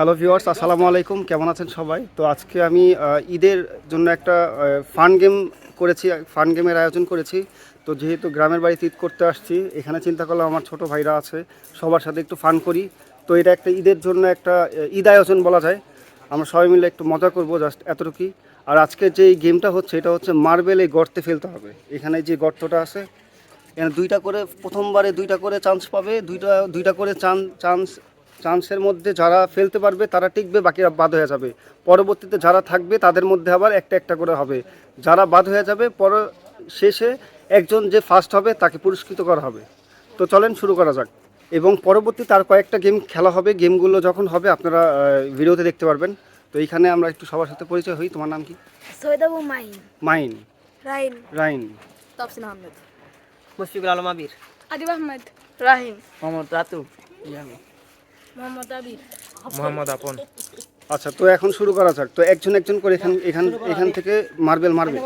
Hello viewers আসসালামু আলাইকুম। কেমন আছেন সবাই? তো আজকে আমি ঈদের জন্য একটা ফান গেম করেছি ফান গেমের আয়োজন করেছি। তো যেহেতু গ্রামের বাড়িতে ঈদ করতে আসছি, এখানে চিন্তা করলাম আমার ছোট ভাইরা আছে, সবার সাথে একটু ফান করি। তো এটা একটা ঈদের জন্য একটা ঈদ আয়োজন বলা যায়। আমরা সবাই মিলে একটু মজা করব জাস্ট এতটুকুই। আর আজকে যে গেমটা হচ্ছে, এটা হচ্ছে মার্বেল এই গর্তে ফেলতে হবে। এখানে যে গর্তটা আছে, এখানে দুইটা করে, প্রথমবারে দুইটা করে চান্স পাবে, দুইটা দুইটা করে চান চান্স চান্সের মধ্যে যারা ফেলতে পারবে তারা টিকবে বাকিরা বাদ হয়ে যাবে। পরবর্তীতে যারা থাকবে তাদের মধ্যে আবার একটা একটা করে হবে। যারা বাদ হয়ে যাবে পর শেষে একজন যে ফার্স্ট হবে তাকে পুরস্কৃত করা হবে। তো চলেন শুরু করা যাক। এবং পরবর্তী তার কয়েকটা গেম খেলা হবে। গেমগুলো যখন হবে আপনারা ভিডিওতে দেখতে পারবেন। তো এইখানে আমরা একটু সবার সাথে পরিচয় হই। তোমার নাম কি? সৈয়দ আবু মাইন। মাইন। রাইন। তাফসিন আহমেদ। মুশফিকুল আলম আবির। আদিব আহমেদ। রাহিম। মোহাম্মদ রাতু। আবির মোহাম্মদ আপন। আচ্ছা তো এখন শুরু করা যাক। তো একজন একজন করে এখান এখান এখান থেকে মার্বেল মারবে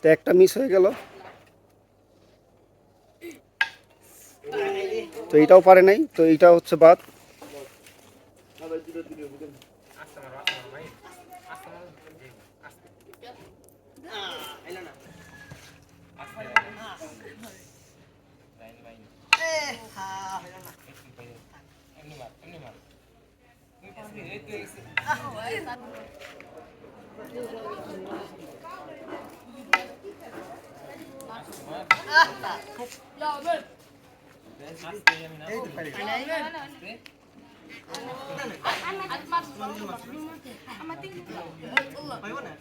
তো একটা মিস হয়ে গেল। তো এটাও পারে নাই তো এইটা হচ্ছে বাদ।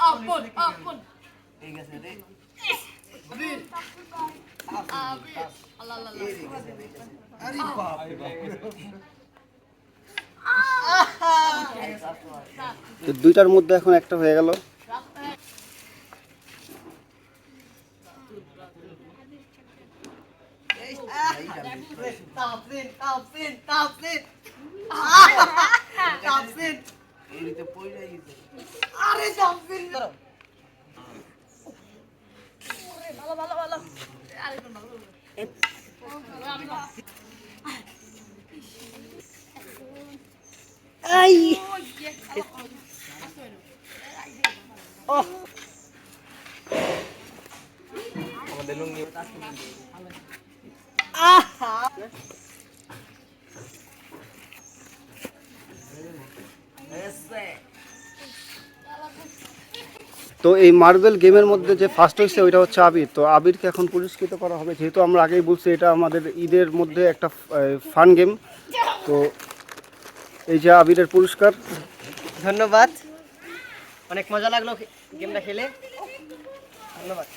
Ampun, ampun. Tiga sendiri. Abid. Abid. Allah Allah. Ari bapak. Ah. তো দুইটার মধ্যে এখন একটা হয়ে গেল। আমাদের লুঙ্গি। তো এই মার্বেল গেমের মধ্যে যে ফার্স্ট হয়েছে ওইটা হচ্ছে আবির। তো আবিরকে এখন পুরস্কৃত করা হবে যেহেতু আমরা আগেই বলছি এটা আমাদের ঈদের মধ্যে একটা ফান গেম তো এই যে আবিরের পুরস্কার। ধন্যবাদ। অনেক মজা লাগল গেমটা খেলে। ধন্যবাদ।